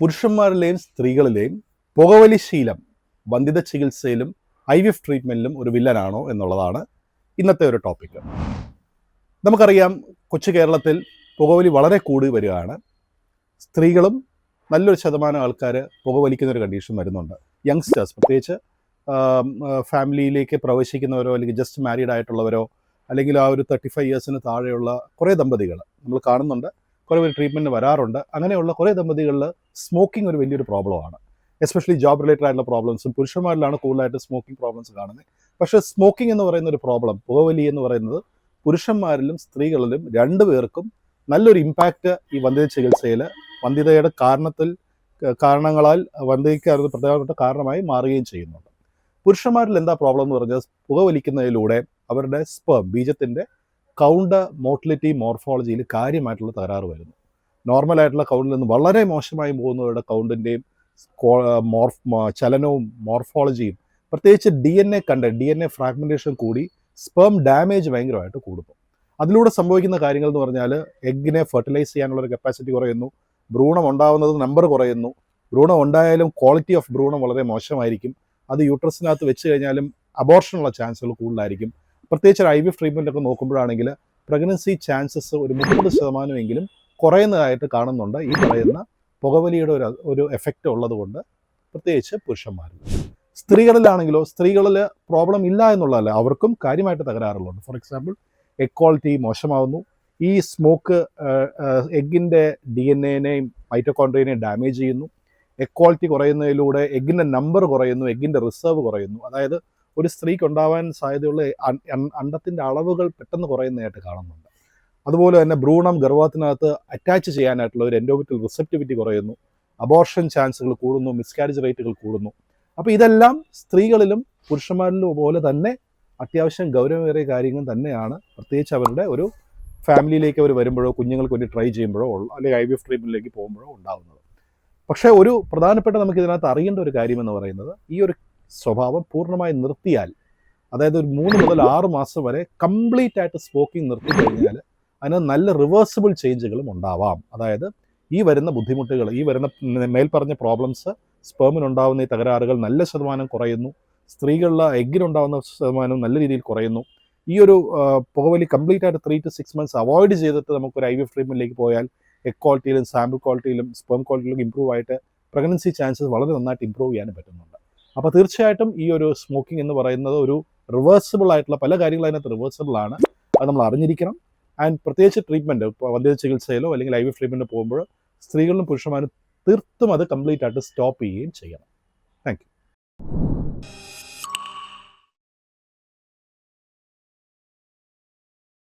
പുരുഷന്മാരിലെയും സ്ത്രീകളിലെയും പുകവലി ശീലം വന്ധിത ചികിത്സയിലും ഐ വി എഫ് ട്രീറ്റ്മെന്റിലും ഒരു വില്ലനാണോ എന്നുള്ളതാണ് ഇന്നത്തെ ഒരു ടോപ്പിക്ക് നമുക്കറിയാം കൊച്ചു കേരളത്തിൽ പുകവലി വളരെ കൂടി വരികയാണ്. സ്ത്രീകളും നല്ലൊരു ശതമാനം ആൾക്കാർ പുകവലിക്കുന്ന ഒരു കണ്ടീഷൻ വരുന്നുണ്ട്. യങ്സ്റ്റേഴ്സ് പ്രത്യേകിച്ച് ഫാമിലിയിലേക്ക് പ്രവേശിക്കുന്നവരോ അല്ലെങ്കിൽ ജസ്റ്റ് മാരീഡ് ആയിട്ടുള്ളവരോ അല്ലെങ്കിൽ ആ ഒരു തേർട്ടി ഫൈവ് ഇയേഴ്സിന് താഴെയുള്ള കുറേ ദമ്പതികൾ നമ്മൾ കാണുന്നുണ്ട്. കുറേ പേര് ട്രീറ്റ്മെന്റ് വരാറുണ്ട്. അങ്ങനെയുള്ള കുറേ ദമ്പതികളിൽ സ്മോക്കിംഗ് ഒരു വലിയൊരു പ്രോബ്ലമാണ് എസ്പെഷ്യലി ജോബ് റിലേറ്റഡ് ആയിട്ടുള്ള പ്രോബ്ലംസും പുരുഷന്മാരിലാണ് കൂടുതലായിട്ട് സ്മോക്കിംഗ് പ്രോബ്ലംസ് കാണുന്നത്. പക്ഷേ സ്മോക്കിംഗ് എന്ന് പറയുന്ന ഒരു പ്രോബ്ലം പുകവലി എന്ന് പറയുന്നത് പുരുഷന്മാരിലും സ്ത്രീകളിലും രണ്ടു പേർക്കും നല്ലൊരു ഇമ്പാക്റ്റ് ഈ വന്ധ്യത ചികിത്സയിൽ വന്ധ്യതയുടെ കാരണത്തിൽ കാരണങ്ങളാൽ വന്ധ്യതയ്ക്ക് അത് പ്രധാനപ്പെട്ട കാരണമായി മാറുകയും ചെയ്യുന്നുണ്ട്. പുരുഷന്മാരിൽ എന്താ പ്രോബ്ലം എന്ന് പറഞ്ഞാൽ പുകവലിക്കുന്നതിലൂടെ അവരുടെ സ്പേം ബീജത്തിന്റെ കൗണ്ട് മോട്ടിലിറ്റി മോർഫോളജിയിൽ കാര്യമായിട്ടുള്ള തകരാറ് വരുന്നു. നോർമലായിട്ടുള്ള കൗണ്ടിൽ നിന്ന് വളരെ മോശമായി പോകുന്നവരുടെ കൗണ്ടിന്റെയും മോർഫ് ചലനവും മോർഫോളജിയും പ്രത്യേകിച്ച് ഡി എൻ എ കണ്ട് ഡി എൻ എ ഫ്രാഗ്മെന്റേഷൻ കൂടി സ്പേം ഡാമേജ് ഭയങ്കരമായിട്ട് കൂടുന്നു. അതിലൂടെ സംഭവിക്കുന്ന കാര്യങ്ങൾ എന്ന് പറഞ്ഞാൽ എഗ്ഗിനെ ഫെർട്ടിലൈസ് ചെയ്യാനുള്ള ഒരു കപ്പാസിറ്റി കുറയുന്നു. ഭ്രൂണം ഉണ്ടാവുന്നത് നമ്പർ കുറയുന്നു. ഭ്രൂണം ഉണ്ടായാലും ക്വാളിറ്റി ഓഫ് ഭ്രൂണം വളരെ മോശമായിരിക്കും. അത് യൂട്രസിനകത്ത് വെച്ച് കഴിഞ്ഞാലും അബോർഷനുള്ള ചാൻസുകൾ കൂടുതലായിരിക്കും. പ്രത്യേകിച്ച് ഐ വി എഫ് ട്രീറ്റ്മെന്റ് ഒക്കെ നോക്കുമ്പോഴാണെങ്കിൽ പ്രഗ്നൻസി ചാൻസസ് ഒരു മുപ്പത് ശതമാനമെങ്കിലും കുറയുന്നതായിട്ട് കാണുന്നുണ്ട്. ഈ പറയുന്ന പുകവലിയുടെ ഒരു ഒരു എഫക്റ്റ് ഉള്ളതുകൊണ്ട് പ്രത്യേകിച്ച് പുരുഷന്മാരിൽ. സ്ത്രീകളിലാണെങ്കിലോ സ്ത്രീകളിൽ പ്രോബ്ലം ഇല്ല എന്നുള്ളതല്ല അവർക്കും കാര്യമായിട്ട് തകരാറുകളുണ്ട്. ഫോർ എക്സാമ്പിൾ എക്വാളിറ്റി മോശമാവുന്നു. ഈ സ്മോക്ക് എഗ്ഗിന്റെ ഡി എൻ എനെയും മൈറ്റോകോൺട്രിയനെയും ഡാമേജ് ചെയ്യുന്നു. എക്വാളിറ്റി കുറയുന്നതിലൂടെ എഗ്ഗിന്റെ നമ്പർ കുറയുന്നു എഗ്ഗിന്റെ റിസർവ് കുറയുന്നു. അതായത് ഒരു സ്ത്രീക്ക് ഉണ്ടാവാൻ സാധ്യതയുള്ള അണ്ടത്തിന്റെ അളവുകൾ പെട്ടെന്ന് കുറയുന്നതായിട്ട് കാണുന്നുണ്ട്. അതുപോലെ തന്നെ ഭ്രൂണം ഗർഭത്തിനകത്ത് അറ്റാച്ച് ചെയ്യാനായിട്ടുള്ള ഒരു എൻഡോമിറ്റൽ റിസപ്റ്റിവിറ്റി കുറയുന്നു. അബോർഷൻ ചാൻസുകൾ കൂടുന്നു മിസ്കാരേജ് റേറ്റുകൾ കൂടുന്നു. അപ്പോൾ ഇതെല്ലാം സ്ത്രീകളിലും പുരുഷന്മാരിലും പോലെ തന്നെ അത്യാവശ്യം ഗൗരവമേറിയ കാര്യങ്ങൾ തന്നെയാണ്. പ്രത്യേകിച്ച് അവരുടെ ഒരു ഫാമിലിയിലേക്ക് അവർ വരുമ്പോഴോ കുഞ്ഞുങ്ങൾക്ക് വേണ്ടി ട്രൈ ചെയ്യുമ്പോഴോ അല്ലെങ്കിൽ ഐ വി എഫ് ട്രീറ്റ്മെന്റിലേക്ക് പോകുമ്പോഴോ ഉണ്ടാകുന്നത് പക്ഷേ ഒരു പ്രധാനപ്പെട്ട നമുക്ക് ഇതിനകത്ത് അറിയേണ്ട ഒരു കാര്യമെന്ന് പറയുന്നത് ഈ ഒരു സ്വഭാവം പൂർണമായി നിർത്തിയാൽ അതായത് ഒരു മൂന്ന് മുതൽ ആറ് മാസം വരെ കംപ്ലീറ്റ് ആയിട്ട് സ്മോക്കിംഗ് നിർത്തി കഴിഞ്ഞാൽ അതിന് നല്ല റിവേഴ്സിബിൾ ചേഞ്ചുകളും ഉണ്ടാവാം. അതായത് ഈ വരുന്ന ബുദ്ധിമുട്ടുകൾ ഈ വരുന്ന മേൽപ്പറഞ്ഞ പ്രോബ്ലംസ് സ്പേമിനുണ്ടാവുന്ന ഈ തകരാറുകൾ നല്ല ശതമാനം കുറയുന്നു. സ്ത്രീകളിലെ എഗ്ഗിനുണ്ടാവുന്ന ശതമാനം നല്ല രീതിയിൽ കുറയുന്നു. ഈ ഒരു പുകവലി കംപ്ലീറ്റ് ആയിട്ട് three two six months avoid ചെയ്തിട്ട് നമുക്കൊരു ഐ വി എഫ് ട്രീറ്റ്മെന്റിലേക്ക് പോയാൽ എഗ് ക്വാളിറ്റിയിലും സാമ്പിൾ ക്വാളിറ്റിയിലും സ്പേം ക്വാളിറ്റിയിലും ഇമ്പ്രൂവ് ആയിട്ട് പ്രഗ്നൻസി ചാൻസസ് വളരെ നന്നായിട്ട് ഇമ്പ്രൂവ് ചെയ്യാനും പറ്റുന്നുണ്ട്. അപ്പോൾ തീർച്ചയായിട്ടും ഈ ഒരു സ്മോക്കിംഗ് എന്ന് പറയുന്നത് ഒരു റിവേഴ്സിബിൾ ആയിട്ടുള്ള പല കാര്യങ്ങളും അതിനകത്ത് റിവേഴ്സിബിൾ ആണ്. അത് നമ്മൾ അറിഞ്ഞിരിക്കണം. ആൻഡ് പ്രത്യേകിച്ച് ട്രീറ്റ്മെന്റ് ഇപ്പോൾ വന്ധ്യത ചികിത്സയിലോ അല്ലെങ്കിൽ ഐ വി ട്രീറ്റ്മെന്റ് പോകുമ്പോൾ സ്ത്രീകളിലും പുരുഷന്മാരും തീർത്തും അത് കംപ്ലീറ്റ് ആയിട്ട് സ്റ്റോപ്പ് ചെയ്യുകയും ചെയ്യണം. താങ്ക്